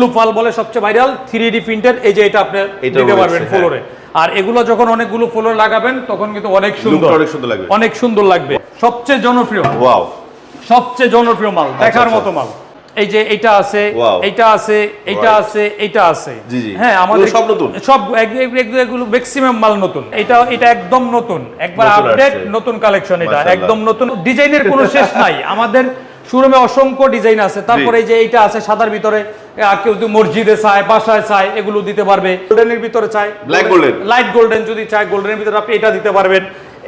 Blue pal বলে সবচেয়ে viral three D প্রিন্টের এই যে এটা আপনি এটা দিতে পারবেন হ্যাঁ। ফ্লোরে আর এগুলো যখন অনেকগুলো ফ্লোর লাগাবেন তখন কিন্তু অনেক সুন্দর। অনেক সুন্দর লাগবে। অনেক সুন্দর লাগবে। সবচেয়ে জনপ্রিয়। ওয়াও সবচেয়ে জনপ্রিয় মাল দেখার আচ্ছা। মতো মাল। এই যে এটা আছে. এটা আছে এটা আছে এটা আছে। হ্যাঁ আমাদের সব নতুন? সব এক- এক- এক- এগুলো ম্যাক্সিমাম মাল নতুন। এটা এটা একদম নতুন। একবার আপডেট নতুন কালেকশন এটা। একদম নতুন। ডিজাইনের কোনো শেষ নাই। আমাদের শোরুমে অসংখ্য ডিজাইন আছে। তারপরে এই যে এইটা আছে সাদার ভিতরে কেউ যদি মসজিদে চায় বাসায় চায় এগুলো দিতে পারবে। গোল্ডেনের ভিতরে চায়। Black golden। লাইট গোল্ডেন যদি চায় গোল্ডেনের ভিতরে আপনি এটা দিতে পারবেন।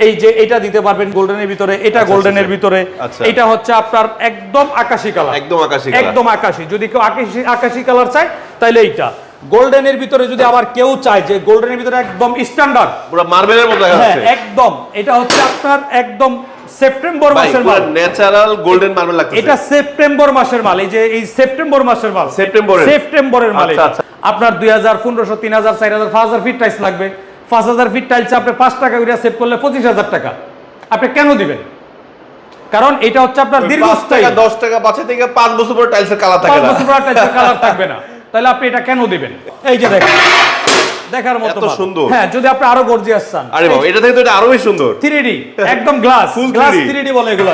এই যে এটা দিতে পারবেন গোল্ডেনের ভিতরে এটা গোল্ডেনের আচ্ছা। ভিতরে। আচ্ছা। এটা হচ্ছে আপনার একদম আকাশি কালার। একদম আকাশি একদম আকাশি। যদি কেউ আকাশি আকাশি কালার চায় তাহলে এইটা। গোল্ডেনের ভিতরে যদি আবার কেউ চায় যে গোল্ডেনের ভিতরে একদম স্ট্যান্ডার্ড পুরো মার্বেলের মতো হ্যাঁ একদম। এটা হচ্ছে আপনার একদম সেপ্টেম্বর মাসের মাল। ন্যাচারাল গোল্ডেন মার্বেল লাগতেছে। এটা সেপ্টেম্বর মাসের মাল এই যে এই সেপ্টেম্বর মাসের মাল। সেপ্টেম্বরের? সেপ্টেম্বরের মাল আচ্ছা, এটা। আপনার দুই হাজার পনেরোশো তিন হাজার চার হাজার পাঁচ হাজার ফিট টাইলস লাগবে। পাঁচ হাজার ফিট টাইলস আপনি পাঁচ টাকা করে সেভ করলে পঁচিশ হাজার টাকা। আপনি কেন দিবেন? কারণ এটা হচ্ছে আপনার দীর্ঘস্থায়ী। টাকা দশ টাকা বাঁচে থেকে পাঁচ বছর পর টাইলসের কালার থাকে পাঁচ না। বছর পর টাইলসের কালার থাকবে না। তাহলে আপনি এটা কেন দিবেন? এই যে দেখেন। দেখার মতো এত সুন্দর। হ্যাঁ যদি আপনি আরও গর্জিয়াস চান। আরে বাবা এটা থেকে তো এটা আরও বেশি সুন্দর। 3D একদম glass Full glass 3D 3D বলে এগুলো।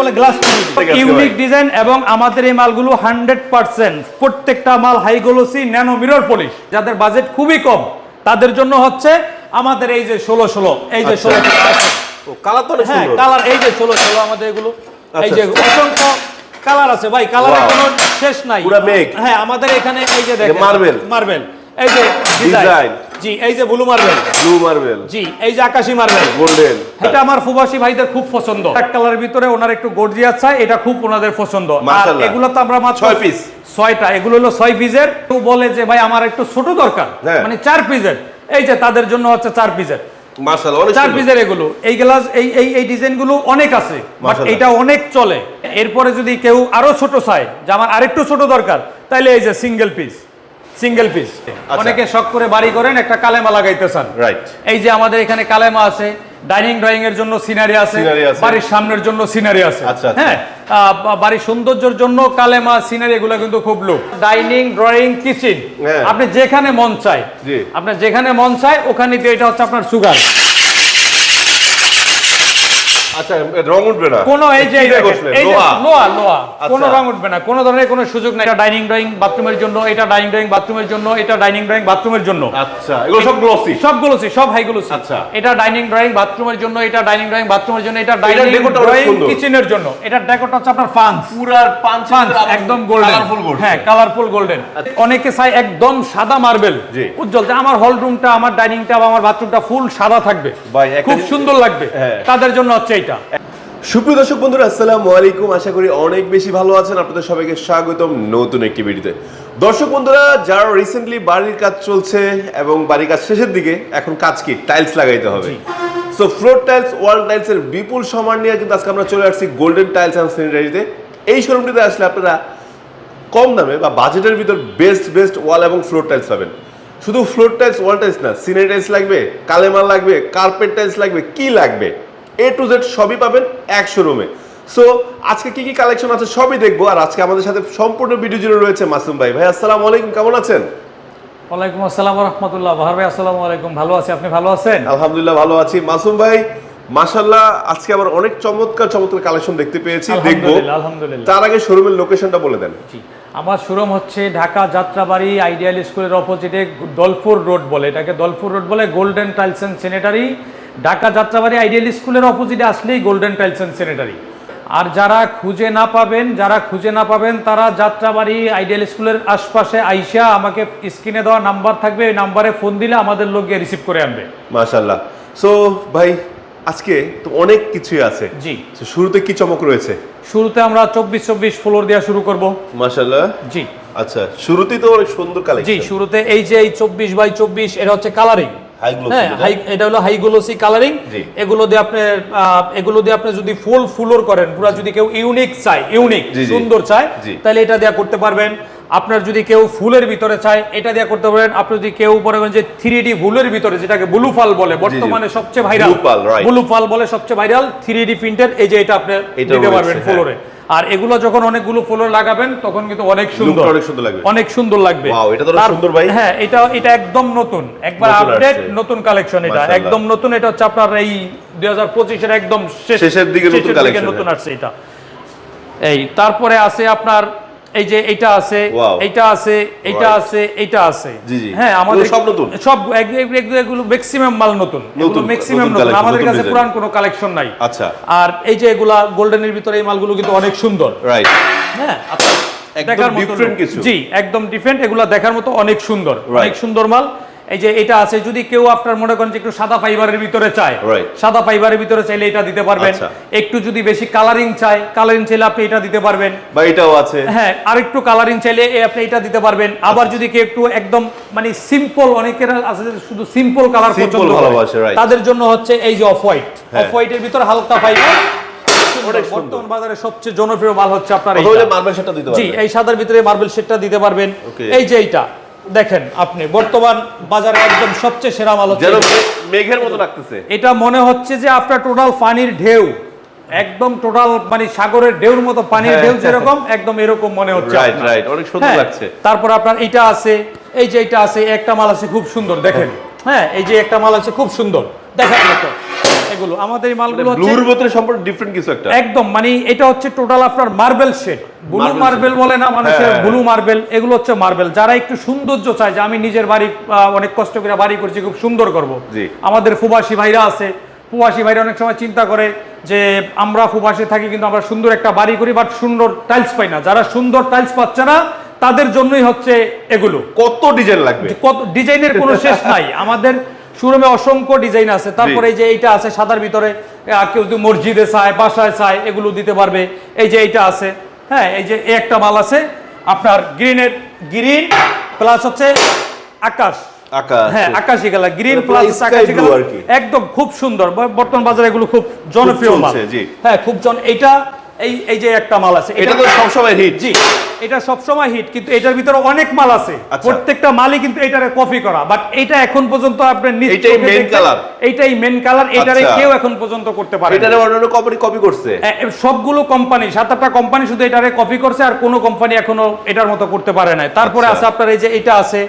বলে গ্লাস 3D ইউনিক ডিজাইন এবং আমাদের এই মালগুলো 100% প্রত্যেকটা মাল high glossy nano mirror polish যাদের বাজেট খুবই কম তাদের জন্য হচ্ছে আমাদের এই যে 16 16 এই যে আচ্ছা। 16 ও কালার তো অনেক হ্যাঁ কালার এই যে 16 16 আমাদের এগুলো। এই আচ্ছা, যে আচ্ছা। অসংখ্য কালার আছে। ভাই কালারের. কোনো শেষ নাই। পুরা মেঘ। হ্যাঁ আমাদের এখানে এই যে দেখেন marble। মার্বেল এই যে ডিজাইন জি এই যে ব্লু মার্বেল ব্লু মার্বেল জি এই যে আকাশি মার্বেল গোল্ডেন এটা আমার প্রবাসী ভাইদের খুব পছন্দ। এক কালারের ভিতরে ওনার একটু গর্জিয়াস চাই এটা খুব ওনাদের পছন্দ। আর এগুলো তো আমরা মাত্র ছয় piece। ছয়টা এগুলো হলো ছয় পিসের কেউ বলে যে ভাই আমার একটু ছোট দরকার। হ্যাঁ। মানে চার পিসের এই যে তাদের জন্য হচ্ছে চার পিসের চার। পিসের এগুলো। এই গ্লাস এই এই এই ডিজাইনগুলো অনেক আছে বাট এটা অনেক চলে। এরপরে যদি কেউ আরও ছোট চায় যে আমার আরেকটু ছোট দরকার তাহলে এই যে সিঙ্গেল পিস সিঙ্গেল পিস অনেকে শখ করে বাড়ি করেন একটা কালেমা লাগাইতে চান রাইট এই যে আমাদের এখানে কালেমা আছে ডাইনিং ড্রয়িং এর জন্য সিনারি আছে বাড়ির সামনের জন্য সিনারি আছে। আচ্ছা, আচ্ছা। হ্যাঁ বাড়ির সৌন্দর্যের জন্য কালেমা সিনারি এগুলো কিন্তু খুব লোক ডাইনিং ড্রয়িং কিচেন। আপনি যেখানে মন চায় জি। আপনার যেখানে মন চায় ওখানে এটা হচ্ছে আপনার সুগার আচ্ছা রং উঠবে না। কোনো এই যে লোহা? লোহা আচ্ছা। কোনো রং উঠবে না কোনো ধরনের কোনো সুযোগ নাই। এটা ডাইনিং ড্রয়িং বাথরুমের জন্য এটা ডাইনিং ড্রয়িং বাথরুমের জন্য এটা ডাইনিং ড্রয়িং বাথরুমের জন্য। আচ্ছা এগুলো সব গ্লসি সবগুলো সব হাইগুলো আচ্ছা। এটা ডাইনিং ড্রয়িং বাথরুমের জন্য এটা ডাইনিং ড্রয়িং বাথরুমের জন্য এটা ডাইনিং ড্রয়িং। কিচেনের জন্য। এটা ডেকোরটা হচ্ছে আপনার ফান্স পুরার পাঁচ ফান্স একদম গোল্ডেন কালারফুল গোল্ড হ্যাঁ কালারফুল গোল্ডেন অনেকে চায় একদম সাদা মার্বেল। উজ্জ্বল যে আমার হল রুমটা আমার ডাইনিংটা বা আমার বাথরুমটা ফুল সাদা থাকবে। ভাই, খুব সুন্দর লাগবে। হ্যাঁ। তাদের জন্য হচ্ছে এটা। সুপ্রিয় দর্শক বন্ধুরা আসসালামু আলাইকুম। আশা করি অনেক বেশি ভালো আছেন। আপনাদের সবাইকে স্বাগতম নতুন একটি ভিডিওতে। দর্শক বন্ধুরা যারা রিসেন্টলি বাড়ির কাজ চলছে এবং বাড়ির কাজ শেষের দিকে এখন কাজ কি? টাইলস লাগাইতে হবে। So floor tiles wall tiles এর বিপুল সমান নিয়ে কিন্তু আজকে আমরা চলে আসছি গোল্ডেন টাইলস অ্যান্ড স্যানিটারিতে এই শোরুমটিতে আসলে আপনারা কম দামে বা বাজেটের ভিতর বেস্ট বেস্ট ওয়াল এবং ফ্লোর টাইলস পাবেন। শুধু ফ্লোর টাইলস ওয়াল টাইলস না সিনে টাইলস লাগবে কালেমাল লাগবে কার্পেট টাইলস লাগবে কি লাগবে? এ টু জেড সবই পাবেন এক শোরুমে সো আজকে কি কি কালেকশন আছে সবই দেখব। আর আজকে আমাদের সাথে সম্পূর্ণ ভিডিও জুড়ে রয়েছে মাসুম ভাই। ভাই আসসালামু আলাইকুম। কেমন আছেন? ওয়ালাইকুম আসসালাম রহমতুল্লাহ। বাহার ভাই আসসালামু আলাইকুম। ভালো আছি? আপনি ভালো আছেন? আলহামদুলিল্লাহ ভালো আছি। মাসুম ভাই মাশাল্লাহ আজকে আবার অনেক চমৎকার চমৎকার কালেকশন দেখতে পেয়েছি। দেখব। আলহামদুলিল্লাহ তার আগে শোরুমের লোকেশনটা বলে দেন। জি। আমার শোরুম হচ্ছে ঢাকা যাত্রাবাড়ি আইডিয়াল স্কুলের অপোজিটে দলপুর রোড বলে। এটাকে দলপুর রোড বলে golden tiles and sanitary Dhaka Jatrabari ideal স্কুলের অপোজিটে আসলেই গোল্ডেন টাইলস অ্যান্ড স্যানিটারি আর যারা খুঁজে না পাবেন যারা খুঁজে না পাবেন তারা যাত্রাবাড়ি আইডিয়াল স্কুলের আশপাশে আইসা আমাকে স্ক্রিনে দেওয়া নাম্বার থাকবে ওই নাম্বারে ফোন দিলে আমাদের লোক গিয়ে রিসিভ করে আনবে। মাশাল্লাহ সো ভাই আজকে তো অনেক কিছুই আছে। জি। শুরুতে কি চমক রয়েছে? শুরুতে আমরা চব্বিশ চব্বিশ ফ্লোর দেওয়া শুরু করব। মাশাল্লাহ জি। আচ্ছা শুরুতেই তো অনেক সুন্দর জি শুরুতে এই যে এই চব্বিশ বাই চব্বিশ এটা হচ্ছে কালারিং হ্যাঁ এটা হলো হাই গ্লোসি কালারিং এগুলো দিয়ে আপনি এগুলো দিয়ে আপনি যদি ফুল ফুলোর করেন পুরো যদি কেউ ইউনিক চায় ইউনিক। সুন্দর চায় তাহলে এটা দেয়া করতে পারবেন। আপনার যদি কেউ ফুলের ভিতরে চায় এটা দেয়া করতে পারবেন। আপনি যদি কেউ মনে করেন যে থ্রি ডি ফুলের ভিতরে যেটাকে ব্লু ফাল বলে বর্তমানে সবচেয়ে viral Blue pal, right. Blue pal বলে সবচেয়ে ভাইরাল থ্রি ডি প্রিন্টের এই যে এটা আপনি দিতে পারবেন হ্যাঁ। ফ্লোরে। আর এগুলো যখন অনেকগুলো ফুল লাগাবেন তখন কিন্তু অনেক সুন্দর। অনেক সুন্দর লাগবে। অনেক সুন্দর লাগবে। এটা তো সুন্দর ভাই। হ্যাঁ এটা এটা একদম নতুন। একবার আপডেট নতুন কালেকশন এটা। একদম নতুন এটা হচ্ছে আপনার এই দুই এর পঁচিশের একদম শেষ- শেষের দিকে নতুন হ্যাঁ। আসছে এটা। এই তারপরে আছে আপনার এই যে এটা আছে এটা আছে এটা আছে এটা আছে। হ্যাঁ আমাদের সব নতুন? সব এগুলো ম্যাক্সিমাম মাল নতুন। ম্যাক্সিমাম নতুন আমাদের কাছে পুরান কোনো কালেকশন নাই। আচ্ছা। আর এই যে এগুলা গোল্ডেনের ভিতরে এই মালগুলো কিন্তু অনেক সুন্দর। রাইট হ্যাঁ আচ্ছা একদম দেখার মতো কিছু। জি একদম ডিফারেন্ট এগুলা দেখার মতো অনেক সুন্দর। অনেক সুন্দর মাল। এই যে এটা আছে যদি কেউ আপনার মনে করেন যে একটু সাদা ফাইবারের ভিতরে চায় সাদা ফাইবারের ভিতরে চাইলে এটা দিতে পারবেন। আচ্ছা। একটু যদি বেশি কালারিং চায় কালারিং চাইলে আপনি এটা দিতে পারবেন। বা এটাও আছে। হ্যাঁ আরেকটু কালারিং চাইলে আপনি এটা দিতে পারবেন। আবার আচ্ছা। যদি কেউ একটু একদম মানে সিম্পল অনেকের আছে শুধু সিম্পল কালার পছন্দ করে। তাদের জন্য হচ্ছে এই যে অফ হোয়াইট হ্যাঁ। অফ হোয়াইটের ভিতরে হালকা ফাইবার বর্তমান বাজারে সবচেয়ে জনপ্রিয় মাল হচ্ছে আপনার অথবা মার্বেল সেটটা দিতে জি এই সাদার ভিতরে মার্বেল শেডটা দিতে পারবেন। এই যে এইটা। দেখেন আপনি বর্তমান বাজারে একদম সবচেয়ে সেরা মাল হচ্ছে এটা। মেঘের মতো লাগতেছে। এটা মনে হচ্ছে যে আপনার টোটাল পানির ঢেউ একদম টোটাল মানে সাগরের ঢেউর মতো পানির হ্যাঁ। ঢেউ যেরকম একদম এরকম মনে হচ্ছে রাইট রাইট অনেক সুন্দর হ্যাঁ, লাগছে। তারপর আপনার এইটা আছে এই যে এটা আছে একটা মাল আছে খুব সুন্দর দেখেন। হ্যাঁ এই যে একটা মাল আছে খুব সুন্দর দেখার মতো এগুলো। আমাদের এই মালগুলো হচ্ছে ব্লুর ভিতরে সম্পূর্ণ ডিফারেন্ট কিছু একটা? একদম মানে এটা হচ্ছে টোটাল আপনার মার্বেল শেড ব্লু মার্বেল বলে না মানুষের হ্যাঁ। ব্লু মার্বেল এগুলো হচ্ছে মার্বেল যারা একটু সৌন্দর্য চায় যে আমি নিজের বাড়ি অনেক কষ্ট করে বাড়ি করছি খুব সুন্দর করব। জি। আমাদের ফুবাসী ভাইরা আছে। ফুবাসী ভাইরা অনেক সময় চিন্তা করে যে আমরা ফুবাসী থাকি কিন্তু আমরা সুন্দর একটা বাড়ি করি বাট সুন্দর টাইলস পাই না। যারা সুন্দর টাইলস পাচ্ছে না তাদের জন্যই হচ্ছে এগুলো। কত ডিজাইন লাগবে? কত ডিজাইনের কোনো শেষ নাই। আমাদের শোরুমে অসংখ্য ডিজাইন আছে। তারপরে এই যে এইটা আছে সাদার ভিতরে কেউ যদি মসজিদে চায় বাসায় চায় এগুলো দিতে পারবে। এই যে এইটা আছে হ্যাঁ এই যে একটা মাল আছে আপনার গ্রিনের গ্রিন প্লাস হচ্ছে আকাশ। আকাশ। হ্যাঁ আকাশি কালার গ্রিন মানে প্লাস আকাশি কালার। একদম খুব সুন্দর। বর্তমান বাজারে এগুলো খুব জনপ্রিয় মাল। হ্যাঁ খুব জন এইটা এই এই যে একটা মাল আছে এটা তো সবসময় হিট জি এটা সবসময় হিট কিন্তু এটার ভিতরে অনেক মাল আছে আচ্ছা। প্রত্যেকটা মালই কিন্তু এটারে কপি করা বাট এটা এখন পর্যন্ত আপনার এইটাই চোখে main দেখবেন, color? এইটাই মেন কালার এটারে আচ্ছা। কেউ এখন পর্যন্ত করতে পারে এটারে অন্যান্য কোম্পানি কপি করছে সবগুলো কোম্পানি সাত আটটা কোম্পানি শুধু এটারে কপি করছে আর কোনো কোম্পানি এখনও এটার মতো করতে পারে নাই তারপরে আচ্ছা। আছে আপনার এই যে এটা আছে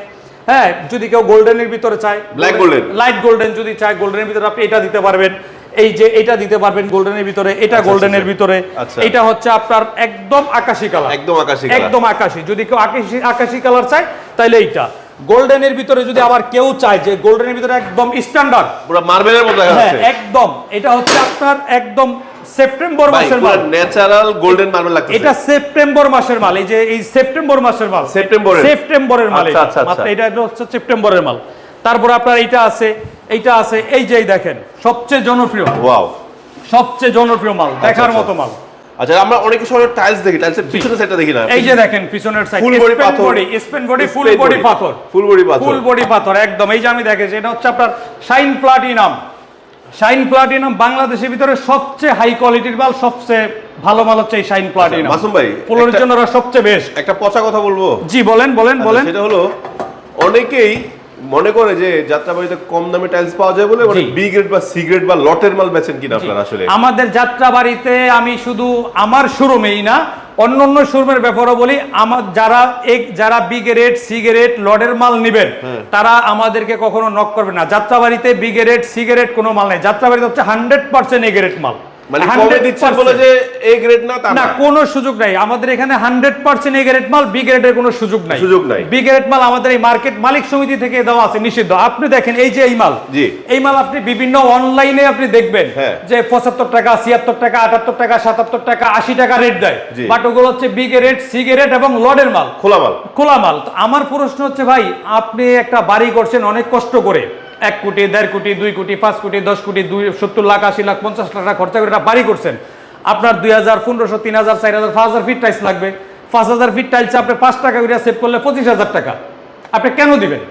হ্যাঁ যদি কেউ গোল্ডেনের ভিতরে চায় Black golden? লাইট গোল্ডেন যদি চায় গোল্ডেনের ভিতরে আপনি এটা দিতে পারবেন এই যে এটা দিতে পারবেন গোল্ডেনের ভিতরে এটা গোল্ডেনের আচ্ছা। ভিতরে। আচ্ছা। এটা হচ্ছে আপনার একদম আকাশি কালার। একদম আকাশি একদম আকাশি। যদি কেউ আকাশি আকাশি কালার চায় তাহলে এইটা। গোল্ডেনের ভিতরে যদি আবার কেউ চায় যে গোল্ডেনের ভিতরে একদম স্ট্যান্ডার্ড পুরো মার্বেলের মতো হ্যাঁ একদম। এটা হচ্ছে আপনার একদম সেপ্টেম্বর মাসের মাল। ন্যাচারাল গোল্ডেন মার্বেল লাগতেছে। এটা সেপ্টেম্বর মাসের মাল। এই যে এই সেপ্টেম্বর মাসের মাল। সেপ্টেম্বরের? সেপ্টেম্বরের মাল আচ্ছা, আচ্ছা, আচ্ছা। এটা হচ্ছে সেপ্টেম্বরের মাল। তারপর আপনার এইটা আছে এইটা আছে এই যে দেখেন সবচেয়ে জনপ্রিয় ওয়াও। সবচেয়ে জনপ্রিয় মাল দেখার আচ্ছা। মতো মাল। আচ্ছা আমরা অনেক সময় টাইলস দেখি টাইলসের পিছনের সাইডটা দেখি না। এই যে দেখেন পিছনের সাইড Full body পাথর। বডি স্পেন বডি ফুল বডি পাথর। ফুল বডি পাথর। ফুল বডি পাথর একদম। এই যে আমি দেখেছি এটা হচ্ছে আপনার শাইন প্লাটিনাম শাইন প্লাটিনাম বাংলাদেশের ভিতরে সবচেয়ে হাই কোয়ালিটির মাল সবচেয়ে ভালো মাল হচ্ছে এই শাইন প্লাটিনাম মাসুম ভাই, ফুলের জন্য ওরা সবচেয়ে বেস্ট একটা পচা কথা বলব? জি বলেন বলেন আচ্ছা, বলেন। সেটা হলো অনেকেই মনে করে যে যাত্রাবাড়িতে কম দামে টাইলস পাওয়া যায় বলে মানে বি গ্রেড বা সি গ্রেড বা লটের মাল বেচেন কিনা আপনারা আসলে? আমাদের যাত্রা বাড়িতে আমি শুধু আমার শোরুমেই না অন্য অন্য শোরুমের ব্যাপারও বলি আমার যারা এক যারা বিগেরেট সিগারেট লডের মাল নেবেন হ্যাঁ। তারা আমাদেরকে কখনো নক করবে না। যাত্রা বাড়িতে বিগেরেট সিগারেট কোনো মাল নেই। যাত্রা বাড়িতে হচ্ছে হান্ড্রেড পার্সেন্ট এগেরেট মাল। মানে কমে 100% দিচ্ছেন বলে যে এ গ্রেড না তা না না কোনো সুযোগ নাই। আমাদের এখানে হান্ড্রেড পার্সেন্ট এ গ্রেড মাল বি গ্রেডের কোনো সুযোগ নাই। সুযোগ নাই। বি গ্রেড মাল আমাদের এই মার্কেট মালিক সমিতি থেকে দেওয়া আছে নিষিদ্ধ। আপনি দেখেন এই যে এই মাল জি। এই মাল আপনি বিভিন্ন অনলাইনে আপনি দেখবেন হ্যাঁ। যে পঁচাত্তর টাকা ছিয়াত্তর টাকা আটাত্তর টাকা সাতাত্তর টাকা আশি টাকা রেট দেয়। জি। বাট ওগুলো হচ্ছে বি গ্রেড সিগারেট এবং লডের মাল। খোলা মাল। খোলা মাল। তো আমার প্রশ্ন হচ্ছে ভাই আপনি একটা বাড়ি করছেন অনেক কষ্ট করে। এক কোটি দেড় কোটি দুই কোটি পাঁচ কোটি দশ কোটি দুই সত্তর লাখ আশি লাখ পঞ্চাশ লাখ টাকা খরচা করে এটা বাড়ি করছেন। আপনার দুই হাজার পনেরোশো তিন হাজার চার হাজার পাঁচ হাজার ফিট টাইলস লাগবে। পাঁচ হাজার ফিট টাইলসে আপনি পাঁচ টাকা করে সেভ করলে পঁচিশ হাজার টাকা। আপনি কেন দিবেন?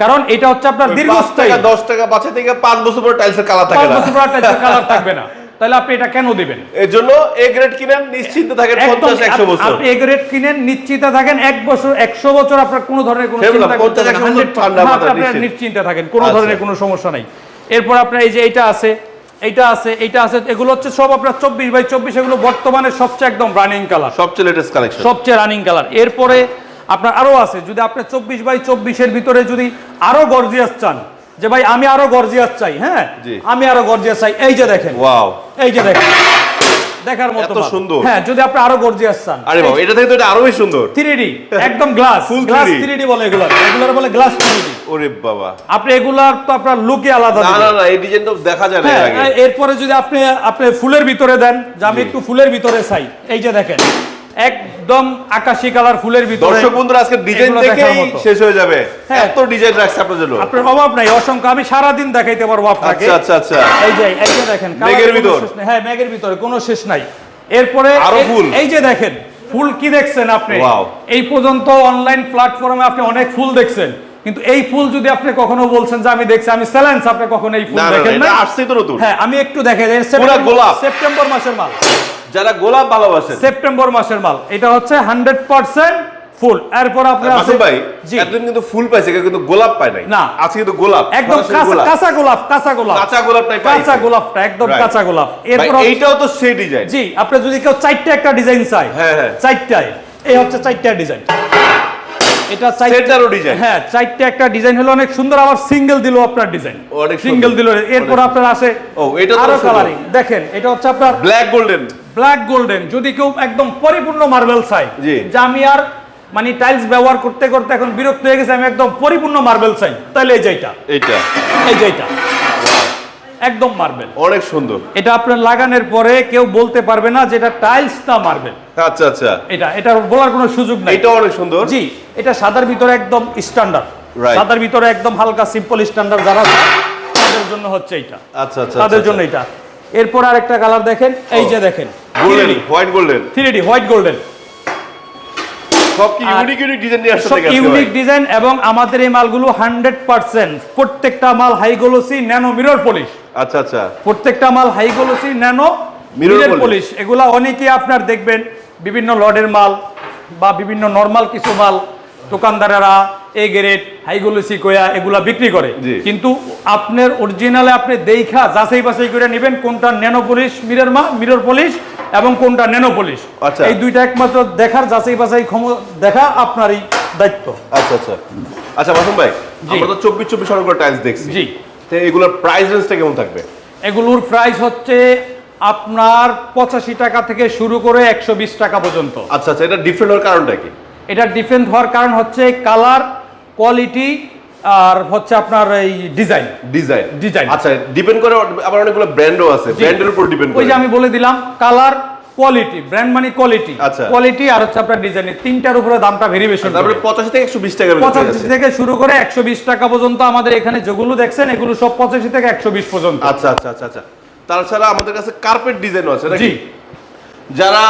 কারণ এটা হচ্ছে আপনার পাঁচ দীর্ঘস্থায়ী। দশ টাকা বাঁচাতে থেকে পাঁচ বছর পরে টাইলসের কালার থাকে পাঁচ না। বছর পরে টাইলসের কালার থাকবে না। তাহলে আপনি এটা কেন দিবেন এর জন্য এ গ্রেড কিনেন নিশ্চিন্ত থাকেন একদম পঞ্চাশ একশো আপ- বছর আপনি এগ্রেড কিনেন নিশ্চিন্তে থাকেন এক বছর একশো বছর আপনার কোনো ধরনের কোনো চিন্তা করতে হবে না। 50 বছর 100 ঠান্ডা মাথায় আপনার নিশ্চিন্ত। নিশ্চিন্তে থাকেন কোনো আচ্ছা। ধরনের কোনো সমস্যা নাই এরপর আপনার এই যে এটা আছে এইটা আছে এইটা আছে এগুলো হচ্ছে সব আপনার চব্বিশ বাই চব্বিশ এগুলো বর্তমানে সবচেয়ে একদম রানিং কালার সবচেয়ে লেটেস্ট কালেকশন সবচেয়ে রানিং কালার এরপরে আপনার আরও আছে যদি আপনি চব্বিশ বাই চব্বিশের ভিতরে যদি আরও গর্জিয়াস চান যে ভাই আমি আরও গর্জিয়াস চাই হ্যাঁ? আমি আরও গর্জিয়াস চাই। এই যে দেখেন। ওয়াও এই যে দেখেন। দেখার মতো এত সুন্দর। হ্যাঁ যদি আপনি আরও গর্জিয়াস চান। আরে বাবা এটা থেকে তো এটা সুন্দর। একদম গ্লাস গ্লাস 3D বলে এগুলো। এগুলোর বলে গ্লাস ওরে বাবা। আপনি এগুলার তো আপনার লুকে আলাদা না না না এই ডিজাইন তো দেখা যায় না হ্যাঁ আগে। এরপরে যদি আপনি আপনি ফুলের ভিতরে দেন যে আমি একটু ফুলের ভিতরে চাই। এই যে দেখেন। একদম আকাশি কালার ফুলের ভিতরে দর্শক বন্ধুরা আজকে ডিজাইন দেখেই শেষ হয়ে যাবে। হ্যাঁ। এত ডিজাইন রাখছে আপনার জন্য। আপনার অভাব নাই অসংখ্য। আমি সারা দিন দেখাইতে পারব আপনাকে। আচ্ছা আচ্ছা আচ্ছা। এই যে এই যে দেখেন মেঘের ভিতর? হ্যাঁ মেঘের ভিতরে কোনো শেষ নাই। এরপরে এই- ফুল? যে দেখেন ফুল কি দেখছেন আপনি? এই পর্যন্ত অনলাইন প্ল্যাটফর্মে আপনি অনেক ফুল দেখছেন। কিন্তু এই ফুল যদি আপনি কখনো বলছেন যে আমি দেখছি আমি চ্যালেঞ্জ আপনি কখনো এই ফুল দেখেন না আসছেই তো নতুন। হ্যাঁ আমি একটু দেখে যাই গোলাপ। সেপ্টেম্বর মাসের মাল। যারা গোলাপ ভালোবাসেন। সেপ্টেম্বর মাসের মাল। এটা হচ্ছে হান্ড্রেড পার্সেন্ট ফুল। এরপর আপনার আছে মাসুম ভাই এতদিন কিন্তু ফুল পাইছে কিন্তু গোলাপ পায় নাই। না। আজকে কিন্তু গোলাপ একদম কাঁচা গোলাপ। কাঁচা গোলাপ কাঁচা গোলাপ। কাঁচা গোলাপটাই পাইছে। কাঁচা গোলাপটা একদম কাঁচা গোলাপ। এরপর এইটাও তো সেই ডিজাইন জি আপনি যদি কেউ চারটে একটা ডিজাইন চাই হ্যাঁ, হ্যাঁ। চারটায় এই হচ্ছে চারটা ডিজাইন এটা চারটে সেটারও ডিজাইন হ্যাঁ চারটে একটা ডিজাইন হলো অনেক সুন্দর আবার সিঙ্গেল দিলো আপনার ডিজাইন অনেক। সিঙ্গেল দিলো এরপর আপনার আসে ও, এটা তো আরও কালারিং দেখেন এটা হচ্ছে আপনার ব্ল্যাক গোল্ডেন ব্ল্যাক গোল্ডেন যদি কেউ একদম পরিপূর্ণ মার্বেল চাই যে আমি আর মানে টাইলস ব্যবহার করতে করতে এখন বিরক্ত হয়ে গেছে আমি একদম পরিপূর্ণ মার্বেল চাই। তাহলে এই যেটা এইটা। এই যেটা একদম মার্বেল। অনেক সুন্দর। এটা আপনার লাগানোর পরে কেউ বলতে পারবে না যে এটা টাইলস না মার্বেল। আচ্ছা আচ্ছা। এটা এটা বলার কোনো সুযোগ নাই। এটা অনেক সুন্দর। জি এটা সাদার ভিতরে একদম স্ট্যান্ডার্ড. সাদার ভিতরে একদম হালকা সিম্পল স্ট্যান্ডার্ড যারা তাদের জন্য হচ্ছে এটা আচ্ছা আচ্ছা তাদের জন্য এটা এরপর আরেকটা কালার দেখেন। এই যে দেখেন। Golden white golden three white golden সব কি ইউনিক ইউনিক ডিজাইন নিয়ে আসছে সব ইউনিক ডিজাইন এবং আমাদের এই মালগুলো হান্ড্রেড পার্সেন্ট প্রত্যেকটা মাল high glossy nano mirror polish আচ্ছা আচ্ছা। প্রত্যেকটা মাল high glossy nano mirror polish এগুলা অনেকেই আপনার দেখবেন বিভিন্ন লডের মাল বা বিভিন্ন নর্মাল কিছু মাল দোকানদারেরা এ গ্রেড হাই গ্লোসি কোয়া এগুলা বিক্রি করে। কিন্তু আপনার অরিজিনালে আপনি দেখা যাচাই বাছাই করে নেবেন কোনটা ন্যানো পলিশ মিরর মা মিরর পলিশ এবং কোনটা ন্যানো পলিশ? আচ্ছা। এই দুইটা একমাত্র দেখার যাচাই বাছাই ক্ষমতা দেখা আপনারই দায়িত্ব। আচ্ছা আচ্ছা। আচ্ছা মাসুম ভাই। আমরা তো চব্বিশ চব্বিশ অনেকগুলো টাইলস দেখছি। জি। তো এগুলোর প্রাইস রেঞ্জটা কেমন থাকবে? এগুলোর প্রাইস হচ্ছে আপনার পঁচাশি টাকা থেকে শুরু করে একশো বিশ টাকা পর্যন্ত। আচ্ছা আচ্ছা এটা ডিফারেন্ট হওয়ার কারণটা কি? এটা ডিফেন্ড হওয়ার কারণ হচ্ছে কালার কোয়ালিটি আর হচ্ছে আপনার এই ডিজাইন। Design Design। আচ্ছা ডিপেন্ড করে আবার অনেকগুলো ব্র্যান্ডও আছে। ব্র্যান্ডের উপর ডিপেন্ড করে ওই যে আমি বলে দিলাম কালার কোয়ালিটি ব্র্যান্ড মানে কোয়ালিটি আচ্ছা। কোয়ালিটি আর হচ্ছে আপনার ডিজাইন তিনটার উপরে দামটা ভেরিয়েশন তারপরে পঁচাশি থেকে একশো বিশ টাকার মধ্যে পঁচাশি থেকে শুরু করে একশো বিশ টাকা পর্যন্ত আমাদের এখানে যেগুলো দেখছেন এগুলো সব পঁচাশি থেকে একশো বিশ পর্যন্ত। আচ্ছা আচ্ছা আচ্ছা আচ্ছা। তাছাড়া আমাদের কাছে কার্পেট ডিজাইনও আছে নাকি? জি। যারা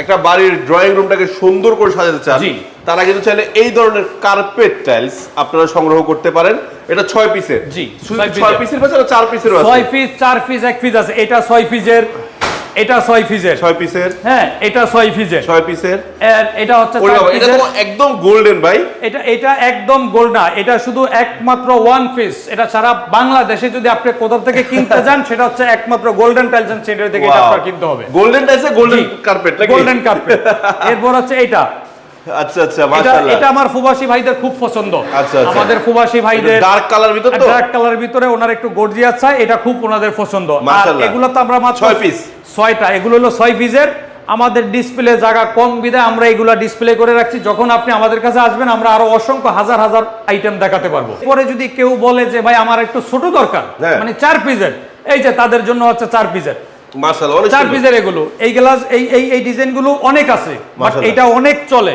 একটা বাড়ির ড্রয়িং রুমটাকে সুন্দর করে সাজাতে চান তারা কিন্তু চাইলে এই ধরনের কার্পেট টাইলস আপনারা সংগ্রহ করতে পারেন। এটা ছয় পিসের জি, শুধু ছয় পিসের। পিসের পাশে চার পিসের ছয় পিস চার পিস এক পিস আছে। এটা ছয় পিসের এটা ছয় পিসের ছয় পিসের হ্যাঁ এটা ছয় পিসের ছয় পিসের আর এটা হচ্ছে এটা তো একদম গোল্ডেন ভাই। এটা এটা একদম গোল্ড না এটা শুধু একমাত্র ওয়ান পিস এটা সারা বাংলাদেশে যদি আপনি কোথা থেকে কিনতে যান সেটা হচ্ছে একমাত্র গোল্ডেন টাইলস এন্ড সেন্টার থেকে এটা আপনার কিনতে হবে। গোল্ডেন টাইলসে গোল্ডেন কার্পেট গোল্ডেন কার্পেট এরপর হচ্ছে এটা। আচ্ছা আচ্ছা মাশাআল্লাহ। এটা আমার প্রবাসী ভাইদের খুব পছন্দ। আচ্ছা, আচ্ছা। আমাদের ভাইদের ডার্ক কালার ভিতর তো? ডার্ক কালারের ভিতরে ওনার একটু গর্জিয়াস চাই এটা খুব ওনাদের পছন্দ। আর এগুলো তো আমরা মাত্র ছয় piece। ছয়টা। এগুলো হলো ছয় পিসের আমাদের ডিসপ্লে জায়গা কম বিধায় আমরা এগুলা ডিসপ্লে করে রাখছি। যখন আপনি আমাদের কাছে আসবেন আমরা আরও অসংখ্য হাজার হাজার আইটেম দেখাতে পারব। পরে যদি কেউ বলে যে ভাই আমার একটু ছোট দরকার হ্যাঁ। মানে চার পিসের এই যে তাদের জন্য হচ্ছে চার পিসের চার পিসের এগুলো। এই গ্লাস এই এই এই ডিজাইনগুলো অনেক আছে বাট এটা অনেক চলে।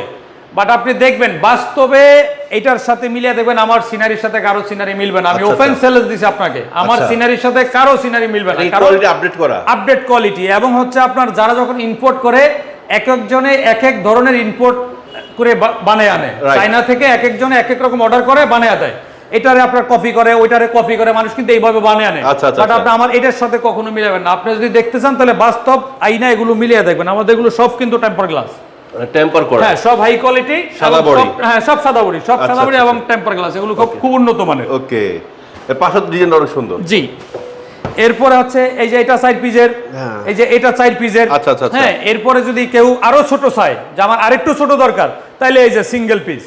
বাট আপনি দেখবেন বাস্তবে এটার সাথে মিলিয়ে দেখবেন আমার সিনারির সাথে কারও সিনারি মিলবে না। আমি আচ্ছা, ওপেন আচ্ছা। সেলেস দিছি আপনাকে। আমার আচ্ছা। সিনারির সাথে কারও সিনারি মিলবে না। কোয়ালিটি আপডেট করা। আপডেট কোয়ালিটি এবং হচ্ছে আপনার যারা যখন ইম্পোর্ট করে এক একজনে এক এক ধরনের ইম্পোর্ট করে বানায় আনে। চায়না থেকে এক একজনে এক এক রকম অর্ডার করে বানায় দেয়। এটারে আপনার কপি করে ওইটারে কপি করে মানুষ কিন্তু এইভাবে বানিয়ে আনে। আচ্ছা, আচ্ছা, বাট আচ্ছা। আপনি আমার এটার সাথে কখনো মিলাবেন না। আপনি যদি দেখতে চান তাহলে বাস্তব আইনা এগুলো মিলিয়ে দেখবেন। আমাদের এগুলো সব কিন্তু টেম্পার গ্লাস টেম্পার করা। হ্যাঁ সব হাই কোয়ালিটি সাদা বড়ি। হ্যাঁ সব সাদা বড়ি সব আচ্ছা, সাদা বড়ি আচ্ছা, এবং টেম্পার গ্লাস এগুলো খুব খুব উন্নত মানের। ওকে এর পাশের ডিজাইন অনেক সুন্দর। জি। এরপরে হচ্ছে এই যে এটা সাইড পিজের হ্যাঁ। এই যে এটা সাইড পিজের আচ্ছা, আচ্ছা, আচ্ছা। হ্যাঁ এরপরে যদি কেউ আরও ছোট চায় যে আমার আরেকটু ছোট দরকার তাহলে এই যে সিঙ্গেল পিস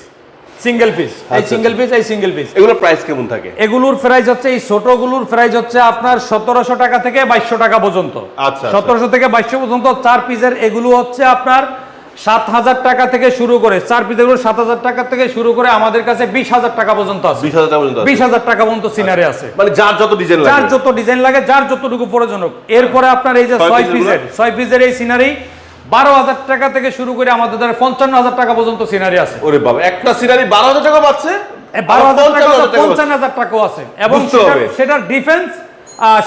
সিঙ্গেল পিস এই আচ্ছা, সিঙ্গেল পিস এই সিঙ্গেল পিস এগুলো প্রাইস কেমন থাকে? এগুলোর প্রাইস হচ্ছে এই ছোটগুলোর প্রাইস হচ্ছে আপনার সতেরোশো টাকা থেকে বাইশশো টাকা পর্যন্ত। আচ্ছা। সতেরোশো থেকে বাইশশো পর্যন্ত চার পিসের এগুলো হচ্ছে আপনার সাত হাজার টাকা থেকে শুরু করে চার পিস এগুলো সাত হাজার টাকা থেকে শুরু করে আমাদের কাছে বিশ হাজার টাকা পর্যন্ত আছে। বিশ হাজার টাকা পর্যন্ত বিশ হাজার টাকা পর্যন্ত সিনারি আছে। মানে যার যত ডিজাইন যার যত ডিজাইন লাগে যার যতটুকু প্রয়োজন হোক। এরপরে আপনার এই যে ছয় পিসের ছয় পিসের এই সিনারি বারো হাজার টাকা থেকে শুরু করে আমাদের দ্বারা পঞ্চান্ন হাজার টাকা পর্যন্ত সিনারি আছে। ওরে বাবা একটা সিনারি বারো হাজার টাকা পাচ্ছে? বারো হাজার টাকা পঞ্চান্ন হাজার টাকা টাকাও আছে। এবং সেটার ডিফেন্স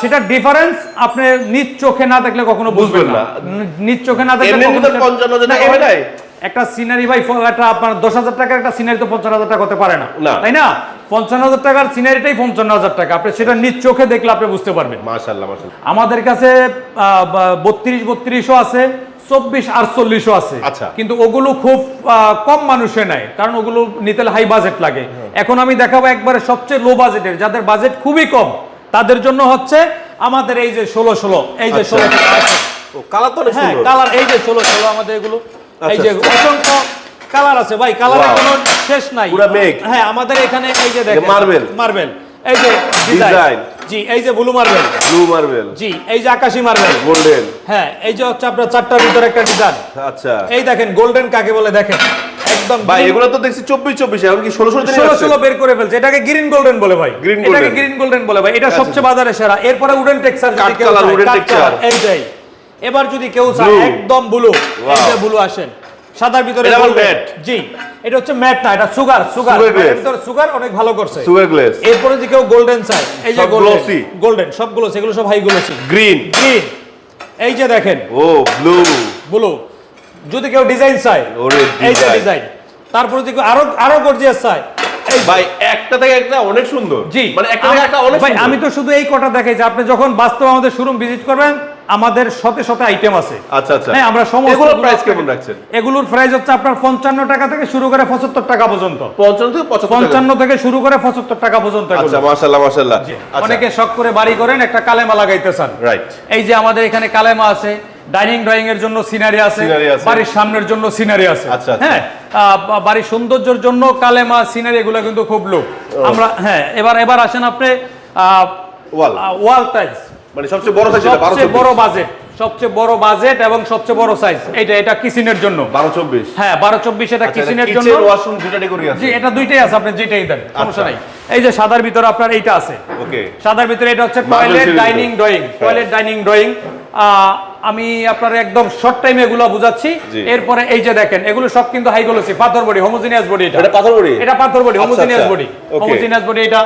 সেটার ডিফারেন্স আপনি নিজ চোখে না দেখলে কখনো বুঝবেন না। নিজ চোখে না দেখলে এমনি তো সেটা- 55,000 না, টাকা নাই? একটা সিনারি ভাই একটা আপনার দশ হাজার টাকার একটা সিনারি তো পঞ্চান্ন হাজার টাকা হতে পারে না। তাই না? পঞ্চান্ন হাজার টাকার সিনারিটাই পঞ্চান্ন হাজার টাকা। আপনি সেটা নিজ চোখে দেখলে আপনি বুঝতে পারবেন। আমাদের কাছে বত্রিশ বত্রিশও আছে চব্বিশ আটচল্লিশও আছে। আচ্ছা। কিন্তু ওগুলো খুব কম মানুষে নেয়। কারণ ওগুলো নিতে হাই বাজেট লাগে। এখন আমি দেখাবো একবারে সবচেয়ে লো বাজেটের যাদের বাজেট খুবই কম তাদের জন্য হচ্ছে আমাদের এই যে ষোলো ষোলো এই যে আচ্ছা। ষোলো কালার তো হ্যাঁ কালার এই যে ষোলো ষোলো আমাদের এগুলো এই যে আচ্ছা। অসংখ্য কালার আছে। ভাই Wow. কোনো শেষ নাই। হ্যাঁ আমাদের এখানে এই যে দেখেন marble। মার্বেল এই যে ডিজাইন জি এই যে ব্লু মার্বেল ব্লু মার্বেল জি এই যে আকাশি মার্বেল গোল্ডেন হ্যাঁ এই যে হচ্ছে আপনার চারটার ভিতরে একটা ডিজাইন আচ্ছা। এই দেখেন গোল্ডেন কাকে বলে দেখেন? একদম ভাই এগুলো তো দেখছি চব্বিশ চব্বিশ এখন কি ষোলো ষোলো ষোলো ষোলো বের করে ফেলছে। এটাকে গ্রিন গোল্ডেন বলে ভাই। Green এটাকে গ্রিন গোল্ডেন বলে ভাই। এটা সবচেয়ে বাজারে সেরা। এরপরে উডেন টেক্সচার কাঠ colour, এইটাই। এবার যদি কেউ চায় একদম ব্লু এই ব্লু আসেন। সাদার ভিতরে। জি। এটা হচ্ছে ম্যাট না এটা সুগার সুগার ভিতরে সুগার অনেক ভালো করছে। সুগার গ্লেস এরপরে যদি কেউ গোল্ডেন চায় এই যে সব গোল্ডেন সবগুলো সেগুলো সব হাই গ্লোসি গ্রিন গ্রিন এই যে দেখেন। ও ব্লু ব্লু যদি কেউ ডিজাইন চায় এই যে ডিজাইন তারপরে কেউ আরও আরও গর্জিয়াস চায় ভাই একটা থেকে একটা অনেক সুন্দর। জি মানে একটা থেকে একটা অনেক ভাই আমি তো শুধু এই কটা দেখাই আপনি যখন বাস্তব আমাদের শোরুম ভিজিট করবেন আমাদের শতে শতে আইটেম আছে। আচ্ছা আচ্ছা। হ্যাঁ আমরা সমস্ত এগুলোর প্রাইস কেমন রাখছেন? এগুলোর প্রাইস হচ্ছে আপনার পঞ্চান্ন টাকা থেকে শুরু করে পঁচাত্তর টাকা পর্যন্ত। পঞ্চান্ন থেকে শুরু করে পঁচাত্তর টাকা পর্যন্ত আচ্ছা মাশাআল্লাহ মাশাআল্লাহ। আচ্ছা। অনেকে শখ করে বাড়ি করেন একটা কালেমা লাগাইতে চান। রাইট এই যে আমাদের এখানে কালেমা আছে ডাইনিং ড্রয়িং এর জন্য সিনারি আছে বাড়ির সামনের জন্য সিনারি আছে। আচ্ছা, আচ্ছা। হ্যাঁ আহ, বাড়ির সৌন্দর্যের জন্য কালেমা সিনারি এগুলো কিন্তু খুব লোক আমরা হ্যাঁ এবার এবার আসেন আপনি ওয়াল। ওয়াল টাইলস মানে সবচেয়ে বড় সাইজ সবচেয়ে বড় বাজেট সবচেয়ে বড় বাজেট এবং সবচেয়ে বড় সাইজ এটা এটা কিচেনের জন্য। বারো চব্বিশ। হ্যাঁ বারো চব্বিশ এটা কিচেনের জন্য। কিচেন ওয়াশরুম দুটাই করে আছে। জি এটা দুইটাই আছে আপনি যেটাই দেন সমস্যা আচ্ছা। নাই। এই যে সাদার ভিতরে আপনার এইটা আছে। ওকে। সাদার ভিতরে এটা হচ্ছে টয়লেট ডাইনিং ড্রয়িং হ্যাঁ। টয়লেট ডাইনিং ড্রয়িং আমি আপনার একদম শর্ট টাইমে এগুলো বুঝাচ্ছি। এরপরে এই যে দেখেন এগুলো সব কিন্তু হাই গ্লোসি পাথর বডি হোমোজিনিয়াস বডি এটা। এটা পাথর বডি? এটা পাথর বডি আচ্ছা, হোমোজিনিয়াস আচ্ছা। বডি. হোমোজিনিয়াস বডি এটা।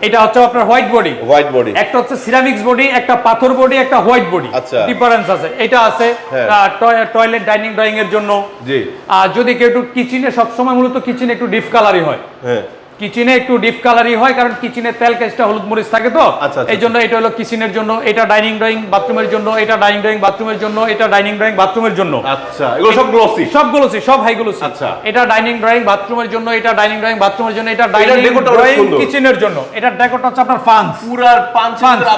এটা হচ্ছে আপনার হোয়াইট বডি। White body. একটা হচ্ছে সিরামিক্স বডি একটা পাথর বডি একটা হোয়াইট বডি। আচ্ছা। ডিফারেন্স আছে। এটা আছে হ্যাঁ। টয়লেট ডাইনিং ড্রয়িং এর জন্য। জি। আর যদি কেউ একটু কিচেনে সবসময় মূলত কিচেনে একটু ডিপ কালারই হয়। হ্যাঁ। কিচেনে একটু ডিপ কালারই হয় কারণ কিচেনে তেল কেসটা হলুদ মরিচ থাকে তো। আচ্ছা, আচ্ছা। এই জন্য এটা হলো কিচেনের জন্য এটা ডাইনিং ড্রয়িং বাথরুমের জন্য এটা ডাইনিং ড্রয়িং বাথরুমের জন্য এটা ডাইনিং ড্রয়িং বাথরুমের জন্য। আচ্ছা এগুলো সব গ্লসি সবগুলো সব হাইগুলো আচ্ছা। এটা ডাইনিং ড্রয়িং বাথরুমের জন্য এটা ডাইনিং ড্রয়িং বাথরুমের জন্য এটা ডাইনিং ড্রয়িং কিচেনের জন্য। এটা ডেকোরটা হচ্ছে আপনার ফান্স পুরার পাঁচ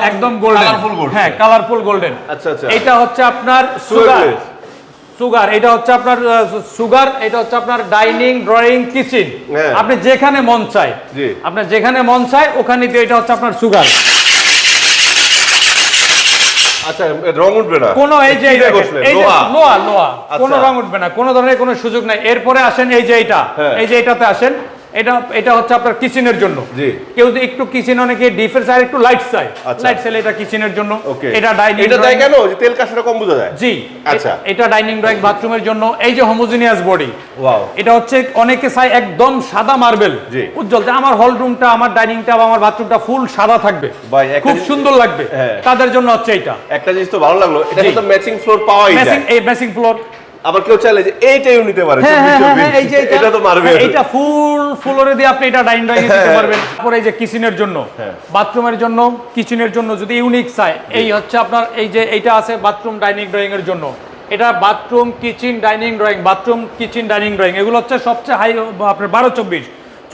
একদম গোল্ডেন কালারফুল গোল্ড হ্যাঁ কালারফুল গোল্ডেন আচ্ছা, আচ্ছা। এটা হচ্ছে আপনার সুগার। সুগার এটা হচ্ছে আপনার সুগার এটা হচ্ছে আপনার ডাইনিং ড্রয়িং কিচেন। হ্যাঁ। আপনি যেখানে মন চাই আপনি আপনার যেখানে মন চায় ওখানে দিয়ে এটা হচ্ছে আপনার সুগার। আচ্ছা রং উঠবে না। কোন এই যে লোহা? লোহা লোহা। আচ্ছা। কোনো রং উঠবে না কোনো ধরনের কোনো সুযোগ নাই। এরপরে আসেন এই যে এটা হ্যাঁ। এই যে এটাতে আসেন। এটা এটা হচ্ছে আপনার কিচেনের জন্য। জি। কেউ যদি একটু কিচেন অনেকে চায় একটু লাইট চায়। আচ্ছা। লাইট চাইলে এটা কিচেনের জন্য। এটা ডাইনিং এটা তাই কেন? তেল কাশটা কম বোঝা যায়। জি। আচ্ছা। এটা ডাইনিং ড্রয়িং বাথরুমের জন্য। এই যে হোমোজিনিয়াস বডি ওয়াও এটা হচ্ছে অনেকে একদম সাদা মার্বেল জি। উজ্জ্বল। যে আমার হল রুমটা আমার ডাইনিংটা বা আমার বাথরুমটা ফুল সাদা থাকবে। ভাই, খুব সুন্দর লাগবে। হ্যাঁ। তাদের জন্য হচ্ছে এটা। একটা জিনিস তো ভালো লাগল। এটা। তো ম্যাচিং ফ্লোর পাওয়াই মেসিং যায়। এই মেসিং ফ্লোর আবার কেউ চাইলে যে এইটাইও নিতে পারে হ্যাঁ হ্যাঁ 24 হ্যাঁ, এটা- এটা তো মারবে। এটা ফুল ফ্লোরে দিয়ে আপনি এটা ডাইনিং ড্রয়িং দিতে। পারবেন। তারপরে এই যে কিচেনের জন্য। বাথরুমের জন্য কিচেনের জন্য যদি ইউনিক চায় এই হচ্ছে আপনার এই যে এইটা আছে বাথরুম ডাইনিং ড্রয়িং এর জন্য। এটা bathroom kitchen dining drawing bathroom kitchen dining drawing এগুলো হচ্ছে সবচেয়ে হাই আপনার বারো চব্বিশ।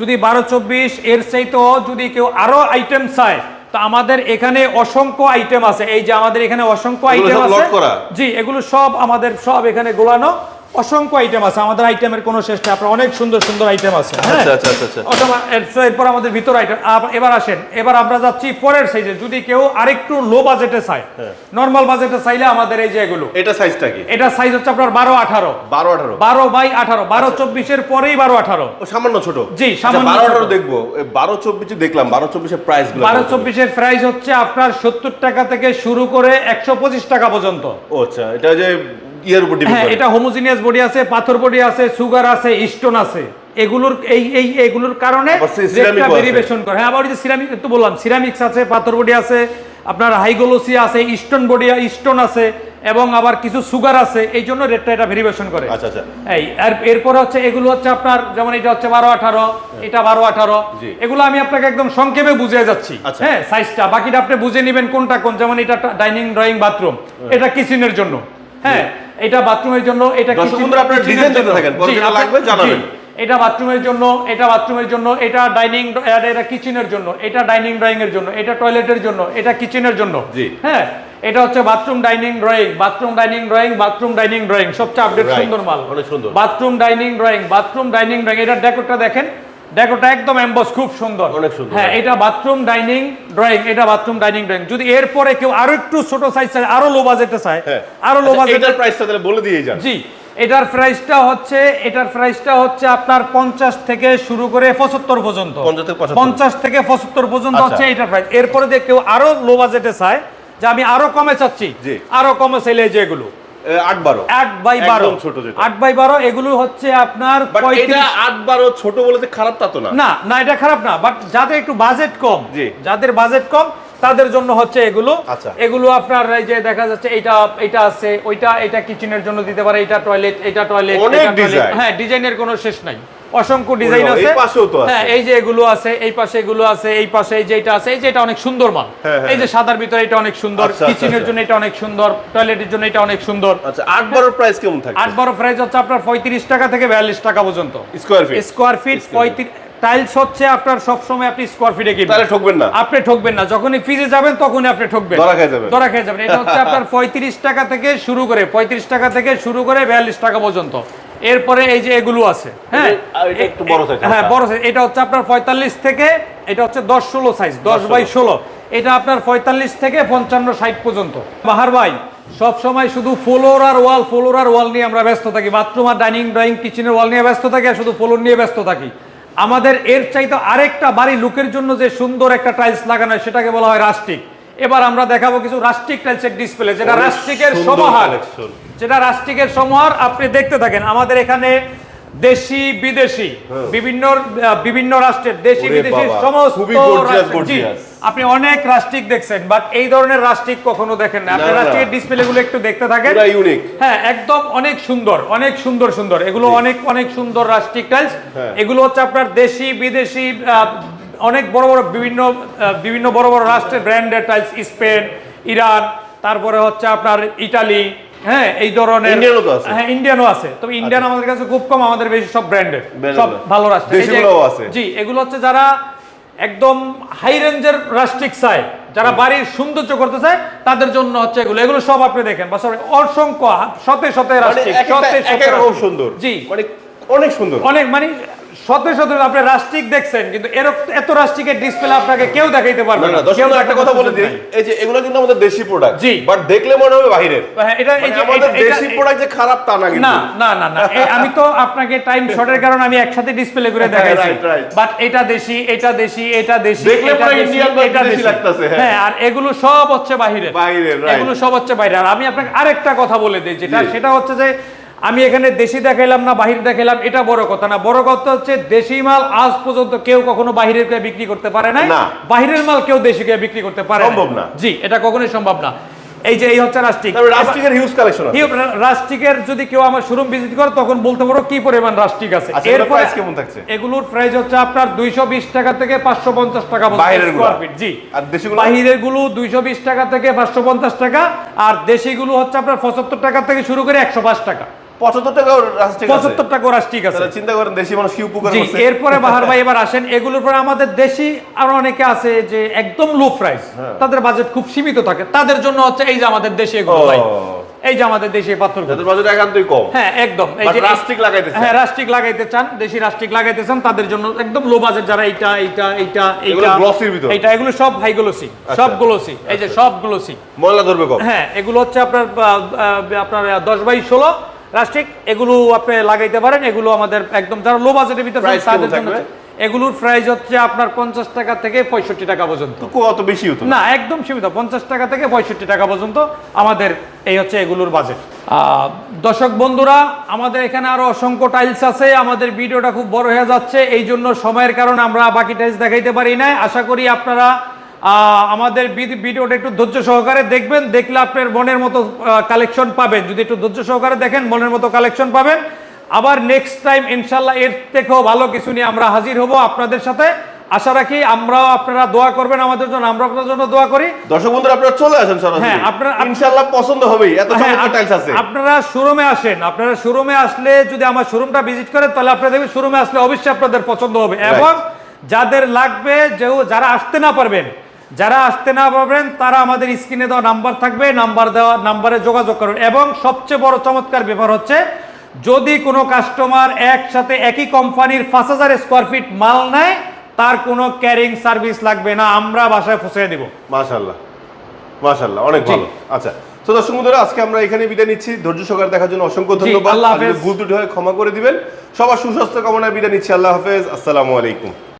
যদি বারো চব্বিশ এর চাইতেও যদি কেউ আরও আইটেম চায় তো আমাদের এখানে অসংখ্য আইটেম আছে। এই যে আমাদের এখানে অসংখ্য আইটেম আছে। জি এগুলো সব আমাদের সব এখানে গোলানো। অসংখ্য আইটেম আছে। আমাদের আইটেমের কোনো শেষ নেই। আপনার অনেক সুন্দর সুন্দর আইটেম আছে। হ্যাঁ? আচ্ছা আচ্ছা আচ্ছা এরপর আমাদের ভিতর আইটেম এবার আসেন। এবার আমরা যাচ্ছি পরের সাইজে যদি কেউ আরেকটু লো বাজেটে হ্যাঁ। নর্মাল বাজেটে চাইলে আমাদের এই যে এগুলো। এটা সাইজটা কি? এটা সাইজ হচ্ছে আপনার বারো আঠারো। বারো আঠারো। বারো বাই আঠারো। বারো চব্বিশের পরেই বারো আঠারো। সামান্য ছোট। জি, সামান্য বারো আঠারো দেখব। বারো চব্বিশে দেখলাম। বারো চব্বিশের প্রাইস বারো চব্বিশের প্রাইস হচ্ছে আপনার সত্তর টাকা থেকে শুরু করে একশো পঁচিশ টাকা পর্যন্ত। ও আচ্ছা। এটা যে ইয়ের উপর ডিপেন্ড হ্যাঁ এটা হোমোজিনিয়াস বডি আছে পাথর বডি আছে সুগার আছে স্টোন আছে। এগুলোর এই এই এগুলোর কারণে। ভেরিয়েশন করে। হ্যাঁ আবার যে সিরামিক একটু বললাম সিরামিক্স আছে পাথর বডি আছে আপনার হাইগোলোসি আছে স্টোন বডি স্টোন আছে এবং আবার কিছু সুগার আছে এই জন্য রেটটা এটা ভেরিয়েশন করে। আচ্ছা আচ্ছা। এই আর এরপর হচ্ছে এগুলো হচ্ছে আপনার যেমন এটা হচ্ছে বারো আঠারো এটা বারো আঠারো। এগুলো আমি আপনাকে একদম সংক্ষেপে বুঝিয়ে যাচ্ছি। আচ্ছা। হ্যাঁ সাইজটা বাকিটা আপনি বুঝে নেবেন কোনটা কোন যেমন এটা ডাইনিং ড্রয়িং বাথরুম এটা কিচেনের জন্য। হ্যাঁ এটা বাথরুমের জন্য এটা আপনারা এর দিতে জন্য। থাকেন, লাগবে জানাবেন। এটা বাথরুমের জন্য এটা বাথরুমের জন্য এটা ডাইনিং এটা কিচেনের জন্য এটা ডাইনিং ড্রয়িং এর জন্য এটা টয়লেটের জন্য এটা কিচেনের জন্য। হ্যাঁ এটা হচ্ছে bathroom dining drawing bathroom dining drawing bathroom dining drawing সবচেয়ে আপডেট সুন্দর মাল অনেক সুন্দর। Bathroom dining drawing bathroom dining drawing এটা ডেকোরটা দেখেন ডেকোরটা একদম এমবস খুব সুন্দর। অনেক সুন্দর। হ্যাঁ এটা বাথরুম ডাইনিং ড্রয়িং এটা বাথরুম ডাইনিং ড্রয়িং যদি এরপরে কেউ আরও একটু ছোট সাইজ চায় আরও লো বাজেটে চায় হ্যাঁ। আরও লো আচ্ছা, বাজেটে প্রাইসটা তাহলে বলে দিয়ে যান। জি এটার প্রাইসটা হচ্ছে এটার প্রাইসটা হচ্ছে আপনার পঞ্চাশ থেকে শুরু করে পঁচাত্তর পর্যন্ত। 50 থেকে 75 পঞ্চাশ থেকে পঁচাত্তর পর্যন্ত আচ্ছা। হচ্ছে এটার প্রাইস এরপরে যে কেউ আরও লো বাজেটে চায় যে আমি আরও কমে চাচ্ছি জি। আরও কমে চাইলে যেগুলো। এ, আট বারো। আট বাই বারো। ছোট আট বাই বারো এগুলো হচ্ছে আপনার বাট আট বারো ছোট বলে খারাপ তা তো না। না না এটা খারাপ না বাট যাদের একটু বাজেট কম। যাদের বাজেট কম তাদের জন্য হচ্ছে এগুলো। আচ্ছা। এগুলো আপনার এই যে দেখা যাচ্ছে এটা এটা আছে ওইটা এটা কিচেনের জন্য দিতে পারে এটা টয়লেট এটা টয়লেট অনেক design। হ্যাঁ ডিজাইনের কোনো শেষ নাই। অসংখ্য ডিজাইন আছে। এই পাশেও তো আছে। হ্যাঁ এই যে এগুলো আছে এই পাশে এগুলো আছে এই পাশে এই যে এটা আছে এই যে এটা অনেক সুন্দর মাল। হ্যাঁ, হ্যাঁ, এই যে সাদার ভিতরে এটা অনেক সুন্দর আচ্ছা, আচ্ছা, কিচেনের। জন্য এটা অনেক সুন্দর টয়লেটের জন্য এটা অনেক সুন্দর। আচ্ছা আট বারোর প্রাইস কেমন থাকে আট বারো প্রাইস হচ্ছে আপনার পঁয়ত্রিশ টাকা থেকে বিয়াল্লিশ টাকা পর্যন্ত। স্কোয়ার ফিট স্কোয়ার ফিট পঁয়ত্রিশ টাইলস হচ্ছে আপনার সব সময় আপনি স্কোয়ার ফিটে কিনবেন। তাহলে ঠকবেন না। আপনি ঠকবেন না। যখনই ফিজে যাবেন তখনই আপনি ঠকবেন। ধরা খেয়ে যাবেন। ধরা খেয়ে যাবেন। এটা হচ্ছে আপনার পঁয়ত্রিশ টাকা থেকে শুরু করে পঁয়ত্রিশ টাকা থেকে শুরু করে বিয়াল্লিশ টাকা পর্যন্ত। এরপরে এই যে এগুলো আছে হ্যাঁ? এটা একটু বড় size, হ্যাঁ বড় সাইজ এটা হচ্ছে আপনার পঁয়তাল্লিশ থেকে এটা হচ্ছে দশ ষোলো সাইজ দশ বাই ষোলো। এটা আপনার পঁয়তাল্লিশ থেকে পঞ্চান্ন ষাট পর্যন্ত। বাহার ভাই সব সময় শুধু ফ্লোর আর ওয়াল ফ্লোর আর ওয়াল নিয়ে আমরা ব্যস্ত থাকি। বাথরুম আর ডাইনিং ড্রয়িং কিচেনের ওয়াল নিয়ে ব্যস্ত থাকি আর শুধু ফ্লোর নিয়ে ব্যস্ত থাকি। আমাদের এর চাইতে আরেকটা বাড়ি লুকের জন্য যে সুন্দর একটা টাইলস লাগানো হয় সেটাকে বলা হয় রাষ্ট্রিক এবার আমরা দেখাবো কিছু রাস্টিক টাইলসের ডিসপ্লে যেটা রাষ্ট্রিকের রাস্টিকের সমাহার। যেটা রাষ্ট্রিকের সমাহার আপনি দেখতে থাকেন। আমাদের এখানে দেশি বিদেশি বিভিন্ন বিভিন্ন রাষ্ট্রের দেশি বিদেশি সমস্ত। আপনি অনেক রাষ্ট্রিক দেখছেন বাট এই ধরনের রাষ্ট্রিক কখনো দেখেন না। আপনি। রাষ্ট্রিকের ডিসপ্লে গুলো একটু দেখতে থাকেন। হ্যাঁ একদম অনেক সুন্দর অনেক সুন্দর সুন্দর। এগুলো অনেক অনেক সুন্দর রাষ্ট্রিক টাইলস হ্যাঁ। এগুলো হচ্ছে আপনার দেশি বিদেশি অনেক বড় বড় বিভিন্ন বিভিন্ন বড় বড় রাষ্ট্রের ব্র্যান্ডের টাইলস স্পেন ইরান তারপরে হচ্ছে আপনার ইটালি হ্যাঁ এই ধরনের ইন্ডিয়ানও তো আছে। হ্যাঁ ইন্ডিয়ানও আছে। তবে ইন্ডিয়ান আমাদের কাছে খুব কম আমাদের বেশি সব Branded সব ভালো রাষ্ট্র। আছে। জি এগুলো হচ্ছে যারা একদম হাই রেঞ্জের রাষ্ট্রিক চায়। যারা বাড়ির সৌন্দর্য করতে চায় তাদের জন্য হচ্ছে এগুলো। এগুলো সব আপনি দেখেন। বা সব অসংখ্য শতে শতে মানে রাষ্ট্রিক শতে শতে। সুন্দর। জি। মানে অনেক সুন্দর। অনেক মানে শতে শতে আপনি রাষ্ট্রিক দেখছেন কিন্তু এত রাষ্ট্রিকের ডিসপ্লে আপনাকে কেউ দেখাইতে পারবে না। কেউ একটা কথা বলে দিই এই যে এগুলো কিন্তু আমাদের দেশি প্রোডাক্ট জি। বাট দেখলে মনে হবে হ্যাঁ, এটা মানে আমাদের এটা- এটা- দেশি প্রোডাক্ট যে খারাপ তা না কিন্তু। না না না আমি তো আপনাকে টাইম শর্টের কারণে আমি একসাথে ডিসপ্লে করে হ্যাঁ, দেখাইছি. বাট এটা দেশি এটা দেশি এটা দেশি দেখলে পুরো বা এটা দেশি। লাগতাছে, হ্যাঁ। হ্যাঁ আর এগুলো সব হচ্ছে বাহিরে বাহিরের, এগুলো সব হচ্ছে বাইরে আর আমি আপনাকে আরেকটা কথা বলে দিই যেটা সেটা হচ্ছে যে আমি এখানে দেশি দেখাইলাম না বাহির দেখাইলাম এটা বড় কথা না বড় কথা হচ্ছে দেশি মাল আজ পর্যন্ত কেউ কখনো বাহিরের কে বিক্রি করতে পারে না। বাহিরের মাল কেউ দেশি কে বিক্রি করতে পারে সম্ভব না। জি এটা কখনোই সম্ভব না এই যে এই হচ্ছে রাষ্ট্রিক রাষ্ট্রিকের হিউজ কালেকশন আছে রাস্টিকের যদি কেউ আমার শোরুম ভিজিট করে তখন বলতে পারো কি পরিমাণ রাষ্ট্রিক আছে আচ্ছা, এগুলোর price কেমন থাকছে? এগুলোর প্রাইস হচ্ছে আপনার 220 টাকা থেকে 550 টাকা পর্যন্ত বাইরেরগুলো? স্কয়ার ফিট জি আর দেশিগুলো? বাহিরেরগুলো 220 টাকা থেকে 550 টাকা আর দেশি গুলো হচ্ছে আপনার 75 টাকা থেকে শুরু করে 105 টাকা লো তাদের বাজেট খুব সীমিত থাকে। তাদের জন্য হচ্ছে এই যে আমাদের এই যে আমাদের দেশে হ্যাঁ, একদম। হ্যাঁ, লাগাইতে চান। দেশি লাগাইতে চান তাদের জন্য একদম লো বাজেট যারা এইটা এইটা এইটা এইটা। এগুলো সব হাই গুলোসি সব গুলোসি এই যে সব গুলোসি ময়লা ধরবে হ্যাঁ এগুলো হচ্ছে আপনার আপনার 10 বাই 16 প্লাস্টিক এগুলো আপনি লাগাইতে পারেন এগুলো আমাদের একদম যারা লো বাজেটের ভিতরে তাদের জন্য এগুলোর প্রাইস হচ্ছে আপনার পঞ্চাশ টাকা থেকে পঁয়ষট্টি টাকা পর্যন্ত। অত বেশি হতো? না একদম সীমিত পঞ্চাশ টাকা থেকে পঁয়ষট্টি টাকা পর্যন্ত আমাদের এই হচ্ছে এগুলোর বাজেট দর্শক বন্ধুরা আমাদের এখানে আরও অসংখ্য টাইলস আছে আমাদের ভিডিওটা খুব বড় হয়ে যাচ্ছে এই জন্য সময়ের কারণে আমরা বাকি টাইলস দেখাইতে পারি না আশা করি আপনারা আমাদের ভিডি- ভিডিওটা একটু ধৈর্য সহকারে দেখবেন। দেখলে আপনার মনের মতো কালেকশন পাবেন। যদি একটু ধৈর্য সহকারে দেখেন মনের মতো কালেকশন পাবেন। আবার নেক্সট টাইম ইনশাল্লাহ এর থেকেও ভালো কিছু নিয়ে আমরা হাজির হব আপনাদের সাথে। আশা রাখি আমরাও আপনারা দোয়া করবেন আমাদের জন্য আমরা আপনাদের জন্য দোয়া করি। দর্শক বন্ধুরা আপনারা চলে আসেন সরাসরি। হ্যাঁ, আপনারা- ইনশাআল্লাহ পছন্দ হবেই। এত হ্যাঁ, চমৎকার টাইলস আছে। আপনারা শোরুমে আসেন। আপনারা শোরুমে আসলে যদি আমার শোরুমটা ভিজিট করেন তাহলে আপনারা দেখবেন শোরুমে আসলে অবশ্যই আপনাদের পছন্দ হবে। এবং যাদের লাগবে যে যারা আসতে না পারবেন যারা আসতে না পারবেন তারা আমাদের স্ক্রিনে দেওয়া নাম্বার থাকবে নাম্বার দেওয়া নাম্বারে যোগাযোগ করুন। এবং সবচেয়ে বড় চমৎকার ব্যাপার হচ্ছে যদি কোনো কাস্টমার একসাথে একই কোম্পানির পাঁচ হাজার স্কোয়ার ফিট মাল নেয় তার কোনো ক্যারিং সার্ভিস লাগবে না। আমরা বাসায় পৌঁছে দিব। মাশাআল্লাহ। মাশাআল্লাহ অনেক ভালো। আচ্ছা তো দর্শক বন্ধুরা আজকে আমরা এখানে বিদায় নিচ্ছি। ধৈর্য সহকারে দেখার জন্য অসংখ্য ধন্যবাদ। ভুল ত্রুটি হয় ক্ষমা করে দিবেন। সবার সুস্বাস্থ্য কামনায় বিদায় নিচ্ছি। আল্লাহ হাফেজ। আসসালামু আলাইকুম।